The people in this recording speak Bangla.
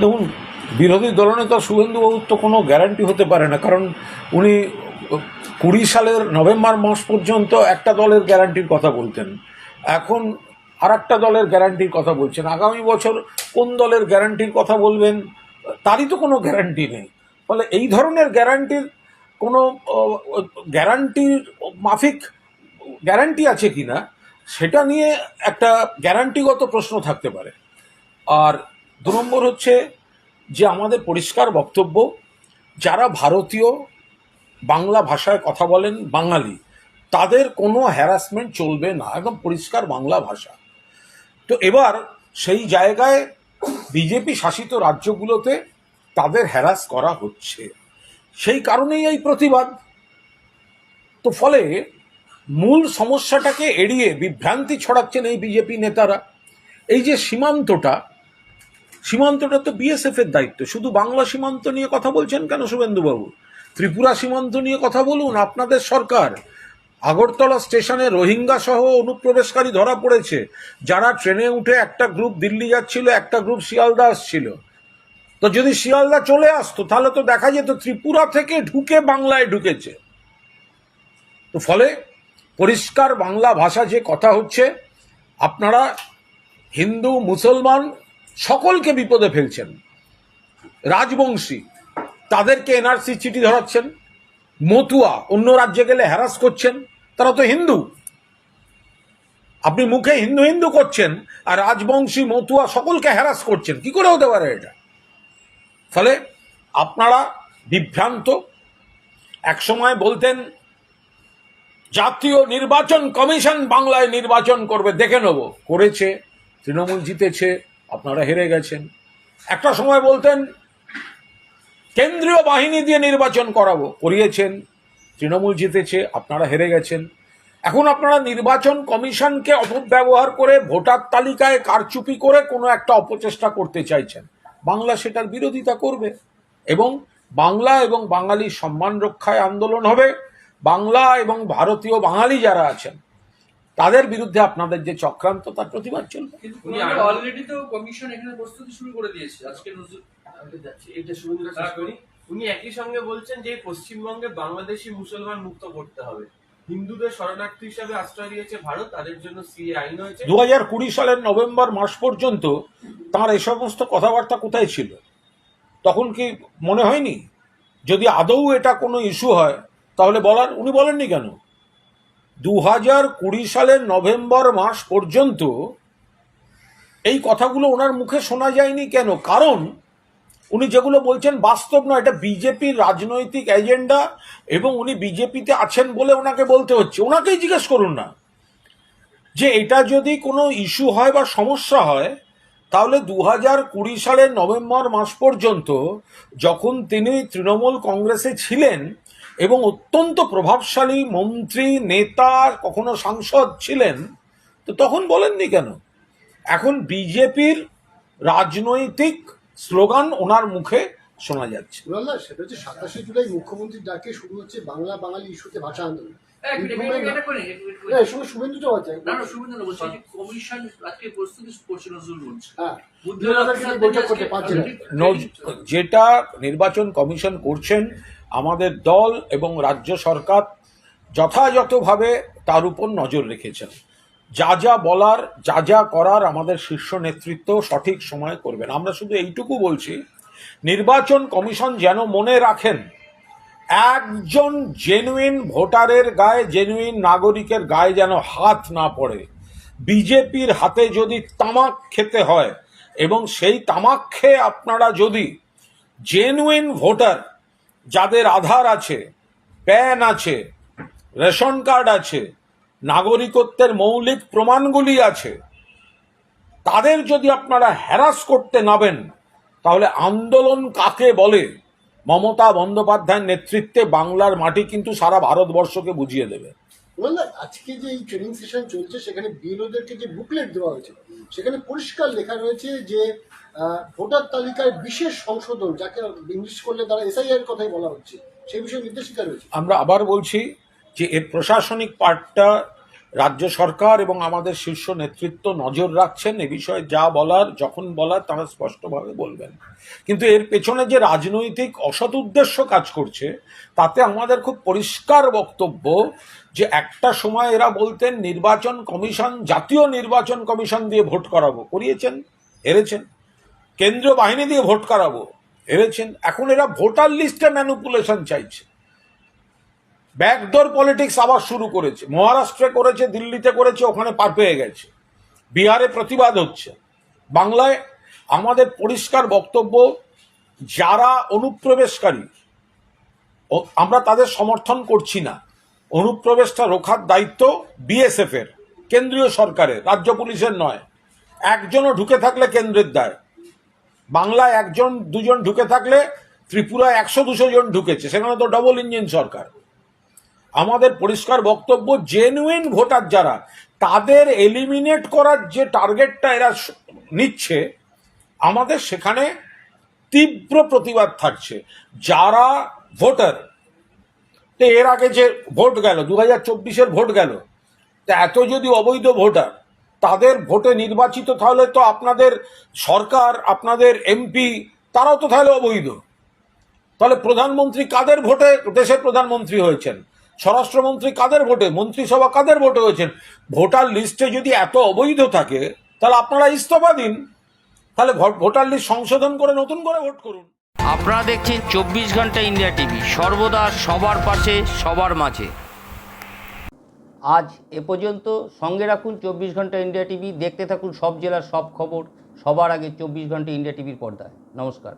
দেখুন, বিরোধী দলনেতা শুভেন্দুবাবুর তো কোনো গ্যারান্টি হতে পারে না, কারণ উনি কুড়ি সালের নভেম্বর মাস পর্যন্ত একটা দলের গ্যারান্টির কথা বলতেন। এখন আর একটা দলের গ্যারান্টির কথা বলছেন। আগামী বছর কোন দলের গ্যারান্টির কথা বলবেন, তারই তো কোনো গ্যারান্টি নেই। ফলে এই ধরনের গ্যারান্টির কোনো গ্যারান্টির মাফিক গ্যারান্টি আছে কি না সেটা নিয়ে একটা গ্যারান্টিগত প্রশ্ন থাকতে পারে। আর দু নম্বর হচ্ছে যে আমাদের পরিষ্কার বক্তব্য, যারা ভারতীয় বাংলা ভাষায় কথা বলেন বাঙালি, তাদের কোনো হ্যারাসমেন্ট চলবে না, একদম পরিষ্কার বাংলা ভাষা। তো এবার সেই জায়গায় বিজেপি শাসিত রাজ্যগুলোতে তাদের হ্যারাস করা হচ্ছে। সেই কারণেই এই প্রতিবাদ। তো ফলে মূল সমস্যাটাকে এড়িয়ে বিভ্রান্তি ছড়াচ্ছেন এই বিজেপি নেতারা। এই যে সীমান্তটা সীমান্তটা তো বিএসএফ এর দায়িত্ব। শুধু বাংলা সীমান্ত নিয়ে কথা বলছেন কেন শুভেন্দুবাবু? ত্রিপুরা সীমান্ত নিয়ে কথা বলুন, আপনাদের সরকার। আগরতলা স্টেশনে রোহিঙ্গা সহ অনুপ্রবেশকারী ধরা পড়েছে। যারা ট্রেনে উঠে একটা গ্রুপ দিল্লি যাচ্ছিল, একটা গ্রুপ শিয়ালদা আসছিল। তো যদি শিয়ালদা চলে আসতো, তাহলে তো দেখা যেত ত্রিপুরা থেকে ঢুকে বাংলায় ঢুকেছে। তো ফলে পরিষ্কার বাংলা ভাষা যে কথা হচ্ছে, আপনারা হিন্দু, মুসলমান সকলকে বিপদে ফেলছেন। রাজবংশী, তাদেরকে এনআরসি চিঠি ধরাচ্ছেন। মতুয়া, অন্য রাজ্যে গেলে হ্যারাস করছেন। তারা তো হিন্দু। আপনি মুখে হিন্দু হিন্দু করছেন আর রাজবংশী, মতুয়া সকলকে হ্যারাস করছেন। কি করে হতে পারে এটা? ফলে আপনারা বিভ্রান্ত। একসময় বলতেন জাতীয় নির্বাচন কমিশন বাংলায় নির্বাচন করবে, দেখে নেব। করেছে, তৃণমূল জিতেছে, আপনারা হেরে গেছেন। একটা সময় বলতেন, কেন্দ্রীয় বাহিনী দিয়ে নির্বাচন করাবো। করিয়েছেন, তৃণমূল জিতেছে, আপনারা হেরে গেছেন। এখন আপনারা নির্বাচন কমিশনকে অপব্যবহার করে ভোটার তালিকায় কারচুপি করে কোনো একটা অপচেষ্টা করতে চাইছেন। বাংলা সেটার বিরোধিতা করবে এবং বাংলা এবং বাঙালির সম্মান রক্ষায় আন্দোলন হবে। বাংলা এবং ভারতীয় বাঙালি যারা আছেন তাদের বিরুদ্ধে আপনাদের যে চক্রান্ত তার প্রতিবাদ চলবে। অলরেডি তো কমিশন এখানে প্রস্তুতি শুরু করে দিয়েছে। আজকে এটা শুভেন্দুরা উনি একই সঙ্গে বলছেন যে পশ্চিমবঙ্গে বাংলাদেশি মুসলমান মুক্ত করতে হবে। হিন্দুদের শরণার্থী হিসাবে আশ্রয় দিয়েছে ভারত তাদের জন্য সিএ আইন হয়েছে। দু হাজার কুড়ি সালের নভেম্বর মাস পর্যন্ত তার এই সমস্ত কথাবার্তা কোথায় ছিল? তখন কি মনে হয়নি? যদি আদৌ এটা কোনো ইস্যু হয় তাহলে বলার, উনি বলেননি কেন? দু হাজার কুড়ি সালের নভেম্বর মাস পর্যন্ত এই কথাগুলো ওনার মুখে শোনা যায়নি কেন? কারণ উনি যেগুলো বলছেন বাস্তব নয়, এটা বিজেপির রাজনৈতিক এজেন্ডা এবং উনি বিজেপিতে আছেন বলে ওনাকে বলতে হচ্ছে। ওনাকেই জিজ্ঞেস করুন না। যে এটা যদি কোনো ইস্যু হয় বা সমস্যা হয়, তাহলে দু হাজার কুড়ি সালের নভেম্বর মাস পর্যন্ত যখন তিনি তৃণমূল কংগ্রেসে ছিলেন এবং অত্যন্ত প্রভাবশালী মন্ত্রী, নেতা, কখনো সাংসদ ছিলেন, তো তখন বলেননি কেন? এখন বিজেপির রাজনৈতিক স্লোগান ওনার মুখে শোনা যাচ্ছে। সেটা হচ্ছে সাতাশে জুলাই মুখ্যমন্ত্রীর ডাকে শুরু হচ্ছে বাংলা বাঙালি ইস্যুতে ভাষা আন্দোলন। না শুভেন্দু বলছি কমিশন আজকে প্রস্তুতি করছে নজরুল বলছে। হ্যাঁ যেটা নির্বাচন কমিশন করছেন আমাদের দল এবং রাজ্য সরকার যথাযথভাবে তার উপর নজর রেখেছেন। যা যা বলার যা যা করার আমাদের শীর্ষ নেতৃত্ব সঠিক সময় করবেন। আমরা শুধু এইটুকু বলছি নির্বাচন কমিশন যেন মনে রাখেন, একজন জেনুইন ভোটারের গায়ে জেনুইন নাগরিকের গায়ে যেন হাত না পড়ে। বিজেপির হাতে যদি তামাক খেতে হয় এবং সেই তামাক খেয়ে আপনারা যদি জেনুইন ভোটার যাদের আধার আছে, প্যান আছে, রেশন কার্ড আছে, নাগরিকত্বের মৌলিক প্রমাণগুলি আছে, তাদের যদি আপনারা হ্যারাস করতে নাবেন তাহলে আন্দোলন কাকে বলে? মমতা বন্দ্যোপাধ্যায়ের নেতৃত্বে বাংলার মাটি কিন্তু সারা ভারতবর্ষকে বুঝিয়ে দেবে। আজকে যে এই ট্রেনিং সেশন চলছে সেখানে বিএলওদেরকে যে বুকলেট দেওয়া হয়েছে সেখানে পরিষ্কার লেখা রয়েছে যে ভোটার তালিকায় বিশেষ সংশোধন যাকে ইংলিশ করলে তারা এসআইআর কথাই বলা হচ্ছে সেই বিষয়ে নির্দেশিকা রয়েছে। আমরা আবার বলছি যে এর প্রশাসনিক পার্টটা রাজ্য সরকার এবং আমাদের শীর্ষ নেতৃত্ব নজর রাখছেন এ বিষয়ে যা বলার, যখন বলার তারা স্পষ্টভাবে বলবেন। কিন্তু এর পেছনে যে রাজনৈতিক অসৎ উদ্দেশ্য কাজ করছে, তাতে আমাদের খুব পরিষ্কার বক্তব্য যে একটা সময় এরা বলতেন, নির্বাচন কমিশন, জাতীয় নির্বাচন কমিশন দিয়ে ভোট করাবো। করিয়েছেন, হেরেছেন। কেন্দ্রীয় বাহিনী দিয়ে ভোট করাবো, হেরেছেন। এখন এরা ভোটার লিস্টে ম্যানুপুলেশন চাইছে। ব্যাকডোর পলিটিক্স আবার শুরু করেছে। মহারাষ্ট্রে করেছে, দিল্লিতে করেছে, ওখানে পার পেয়ে গেছে। বিহারে প্রতিবাদ হচ্ছে। বাংলায় আমাদের পরিষ্কার বক্তব্য, যারা অনুপ্রবেশকারী আমরা তাদের সমর্থন করছি না। অনুপ্রবেশটা রোখার দায়িত্ব বিএসএফ এর কেন্দ্রীয় সরকারের, রাজ্য পুলিশের নয়। একজনও ঢুকে থাকলে কেন্দ্রের দায়। বাংলায় একজন, দুজন ঢুকে থাকলে ত্রিপুরায় একশো দুশো জন ঢুকেছে, সেখানে তো ডবল ইঞ্জিন সরকার। আমাদের পরিষ্কার বক্তব্য জেনুইন ভোটার যারা, তাদের এলিমিনেট করার যে টার্গেটটা এরা নিচ্ছে, আমাদের সেখানে তীব্র প্রতিবাদ থাকছে। যারা ভোটার, তো এর আগে যে ভোট গেল দু হাজার চব্বিশের ভোট গেল, তা এত যদি অবৈধ ভোটার, তাদের ভোটে নির্বাচিত তাহলে তো আপনাদের সরকার, আপনাদের এমপি তারাও তো তাহলে অবৈধ। তাহলে প্রধানমন্ত্রী কাদের ভোটে দেশের প্রধানমন্ত্রী হয়েছেন? স্বরাষ্ট্রমন্ত্রী কাদের ভোটে? মন্ত্রিসভা কাদের ভোটে হয়েছেন? ভোটার লিস্টে যদি এত অবৈধ থাকে তাহলে আপনারা ইস্তফা দিন। তাহলে ভোটার লিস্ট সংশোধন করে নতুন করে ভোট করুন। আপনারা দেখছেন চব্বিশ ঘণ্টা ইন্ডিয়া টিভি সর্বদা সবার পাশে সবার মাঝে। আজ এ পর্যন্ত সঙ্গে রাখুন চব্বিশ ঘণ্টা ইন্ডিয়া টিভি দেখতে থাকুন সব জেলার সব খবর সবার আগে চব্বিশ ঘণ্টা ইন্ডিয়া টিভির পর্দায়। নমস্কার।